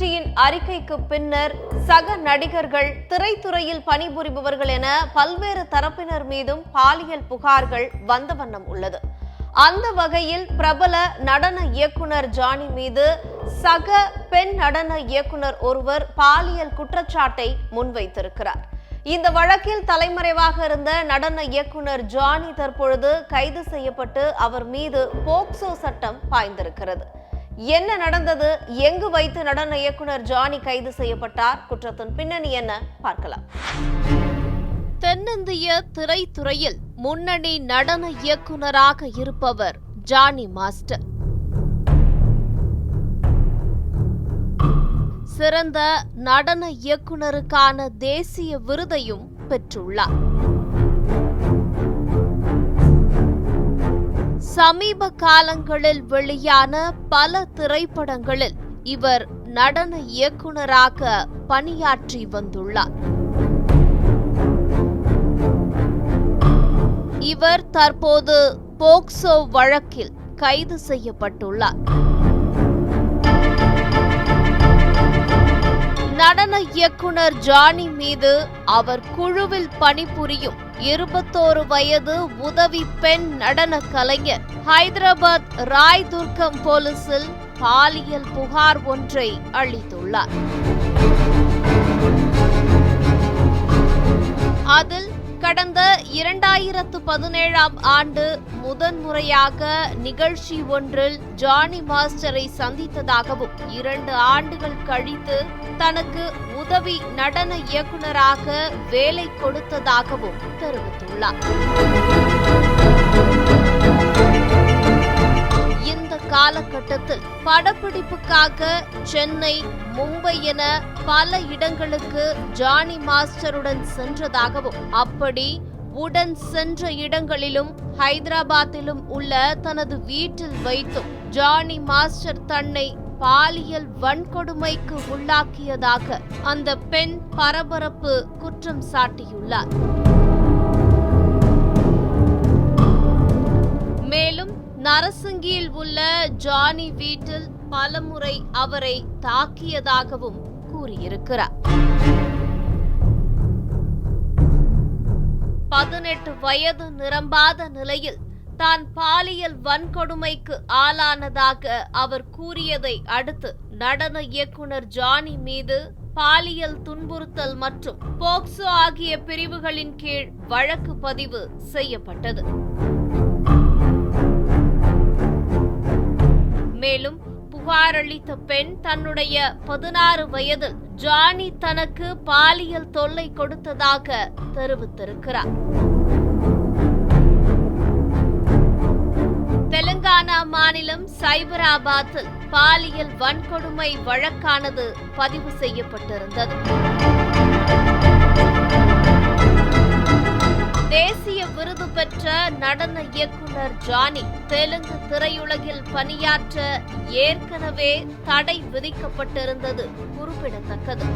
கமிட்டியின் அறிக்கைக்கு பின்னர் சக நடிகர்கள் திரைத்துறையில் பணிபுரிபவர்கள் என பல்வேறு தரப்பினர் மீதும் பாலியல் புகார்கள் வந்த வண்ணம் உள்ளது. அந்த வகையில் பிரபல நடன இயக்குனர் ஜானி மீது சக பெண் நடன இயக்குனர் ஒருவர் பாலியல் குற்றச்சாட்டை முன்வைத்திருக்கிறார். இந்த வழக்கில் தலைமறைவாக இருந்த நடன இயக்குனர் ஜானி தற்பொழுது கைது செய்யப்பட்டு அவர் மீது போக்சோ சட்டம் பாய்ந்திருக்கிறது. என்ன நடந்தது? எங்கு வைத்து நடன இயக்குனர் ஜானி கைது செய்யப்பட்டார்? குற்றத்தின் பின்னணி என்ன? பார்க்கலாம். தென்னிந்திய திரைத்துறையில் முன்னணி நடன இயக்குனராக இருப்பவர் ஜானி மாஸ்டர். சிறந்த நடன இயக்குனருக்கான தேசிய விருதையும் பெற்றுள்ளார். சமீப காலங்களில் வெளியான பல திரைப்படங்களில் இவர் நடன இயக்குனராக பணியாற்றி வந்துள்ளார். இவர் தற்போது போக்சோ வழக்கில் கைது செய்யப்பட்டுள்ளார். நடன இயக்குனர் ஜானி மீது அவர் குழுவில் பணிபுரியும் இருபத்தோரு வயது உதவி பெண் நடன கலைஞர். ஹைதராபாத் ராய் துர்க்கம் போலீசில் பாலியல் புகார் ஒன்றை அளித்துள்ளார். அதில் கடந்த இரண்டாயிரத்து பதினேழாம் ஆண்டு முதன்முறையாக நிகழ்ச்சி ஒன்றில் ஜானி மாஸ்டரை சந்தித்ததாகவும் இரண்டு ஆண்டுகள் கழித்து தனக்கு உதவி நடன இயக்குனராக வேலை கொடுத்ததாகவும் தெரிவித்துள்ளார். காலகட்டத்தில் படப்பிடிப்புக்காக சென்னை மும்பை என பல இடங்களுக்கு ஜானி மாஸ்டருடன் சென்றதாகவும் அப்படி உடன் சென்ற இடங்களிலும் ஹைதராபாத்திலும் உள்ள தனது வீட்டில் வைத்தும் ஜானி மாஸ்டர் தன்னை பாலியல் வன்கொடுமைக்கு உள்ளாக்கியதாக அந்த பெண் பரபரப்பு குற்றம் சாட்டியுள்ளார். மேலும் நரசிங்கியில் உள்ள ஜானி வீட்டில் பலமுறை அவரை தாக்கியதாகவும் கூறியிருக்கிறார். பதினெட்டு வயது நிரம்பாத நிலையில் தான் பாலியல் வன்கொடுமைக்கு ஆளானதாக அவர் கூறியதை அடுத்து நடன இயக்குனர் ஜானி மீது பாலியல் துன்புறுத்தல் மற்றும் போக்சோ ஆகிய பிரிவுகளின் கீழ் வழக்கு பதிவு செய்யப்பட்டது. மேலும் புகார் அளித்த பெண் தன்னுடைய பதினாறு வயதில் ஜானி தனக்கு பாலியல் தொல்லை கொடுத்ததாக தெரிவித்திருக்கிறார். தெலுங்கானா மாநிலம் சைபராபாத்தில் பாலியல் வன்கொடுமை வழக்கானது பதிவு செய்யப்பட்டிருந்தது. பெற்ற நடன இயக்குனர் ஜானி தெலுங்கு திரையுலகில் பணியாற்ற ஏற்கனவே தடை விதிக்கப்பட்டிருந்தது. குறிப்பிடத்தக்கது.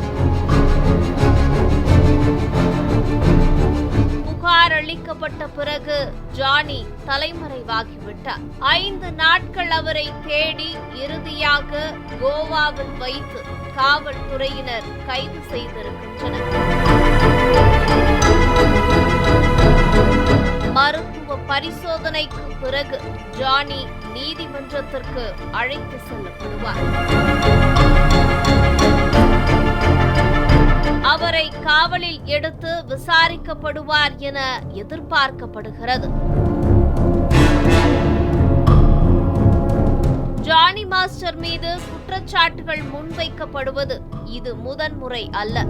புகார் அளிக்கப்பட்ட பிறகு ஜானி தலைமறைவாகிவிட்டார். ஐந்து நாட்கள் அவரை தேடி இறுதியாக கோவாவில் வைத்து காவல்துறையினர் கைது செய்திருக்கின்றனர். பரிசோதனைக்கு பிறகு ஜானி நீதிமன்றத்திற்கு அழைத்து செல்லப்படுவார். அவரை காவலில் எடுத்து விசாரிக்கப்படுவார் என எதிர்பார்க்கப்படுகிறது. ஜானி மாஸ்டர் மீது குற்றச்சாட்டுகள் முன்வைக்கப்படுவது இது முதன்முறை அல்ல.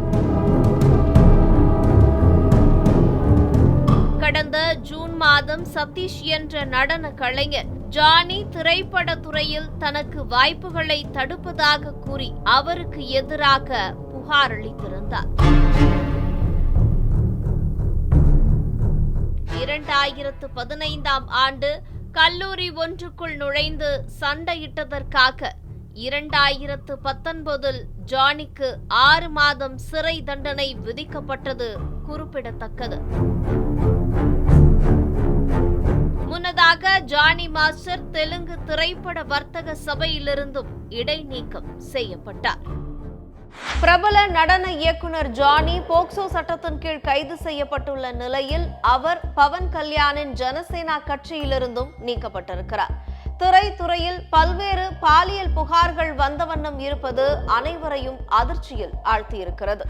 கடந்த ஜூன் மாதம் சதீஷ் என்ற நடன கலைஞர் ஜானி திரைப்பட துறையில் தனக்கு வாய்ப்புகளை தடுப்பதாக கூறி அவருக்கு எதிராக புகார் அளித்திருந்தார். இரண்டாயிரத்து பதினைந்தாம் ஆண்டு கல்லூரி ஒன்றுக்குள் நுழைந்து சண்டையிட்டதற்காக இரண்டாயிரத்து பத்தொன்பதில் ஜானிக்கு ஆறு மாதம் சிறை தண்டனை விதிக்கப்பட்டது குறிப்பிடத்தக்கது. முன்னதாக ஜானி மாஸ்டர் தெலுங்கு திரைப்பட வர்த்தக சபையிலிருந்தும் இடைநீக்கம் செய்யப்பட்டார். பிரபல நடன இயக்குனர் ஜானி போக்சோ சட்டத்தின் கீழ் கைது செய்யப்பட்டுள்ள நிலையில் அவர் பவன் கல்யாணின் ஜனசேனா கட்சியிலிருந்தும் நீக்கப்பட்டிருக்கிறார். திரைத்துறையில் பல்வேறு பாலியல் புகார்கள் வந்த வண்ணம் இருப்பது அனைவரையும் அதிர்ச்சியில் ஆழ்த்தியிருக்கிறது.